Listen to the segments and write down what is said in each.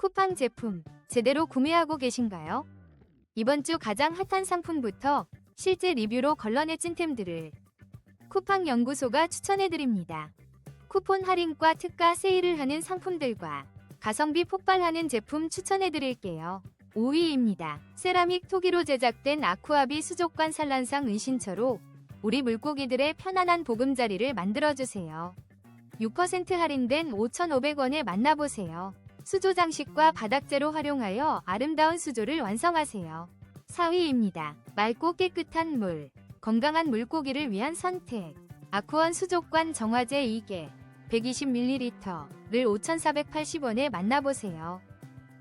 쿠팡 제품 제대로 구매하고 계신가요? 이번 주 가장 핫한 상품부터 실제 리뷰로 걸러내 찐템들을 쿠팡 연구소가 추천해드립니다. 쿠폰 할인과 특가 세일을 하는 상품들과 가성비 폭발하는 제품 추천해드릴게요. 5위입니다. 세라믹 토기로 제작된 아쿠아비 수족관 산란상 은신처로 우리 물고기들의 편안한 보금자리를 만들어주세요. 6% 할인된 5,500원에 만나보세요. 수조 장식과 바닥재로 활용하여 아름다운 수조를 완성하세요. 4위입니다. 맑고 깨끗한 물, 건강한 물고기를 위한 선택. 아쿠원 수족관 정화제 2개, 120ml를 5,480원에 만나보세요.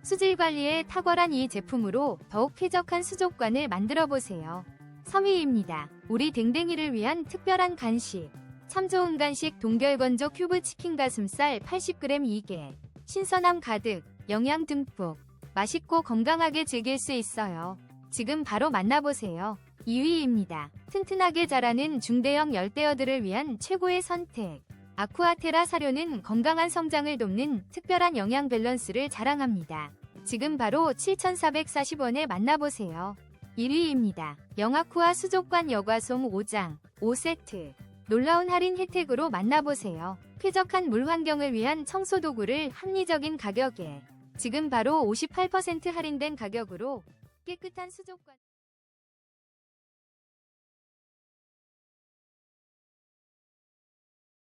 수질 관리에 탁월한 이 제품으로 더욱 쾌적한 수족관을 만들어 보세요. 3위입니다. 우리 댕댕이를 위한 특별한 간식. 참 좋은 간식 동결건조 큐브 치킨 가슴살 80g 2개. 신선함 가득, 영양 듬뿍, 맛있고 건강하게 즐길 수 있어요. 지금 바로 만나보세요. 2위입니다. 튼튼하게 자라는 중대형 열대어들을 위한 최고의 선택. 아쿠아테라 사료는 건강한 성장을 돕는 특별한 영양 밸런스를 자랑합니다. 지금 바로 7,440원에 만나보세요. 1위입니다. 영아쿠아 수족관 여과솜 5장, 5세트. 놀라운 할인 혜택으로 만나보세요. 쾌적한 물 환경을 위한 청소 도구를 합리적인 가격에 지금 바로 58% 할인된 가격으로 깨끗한 수족관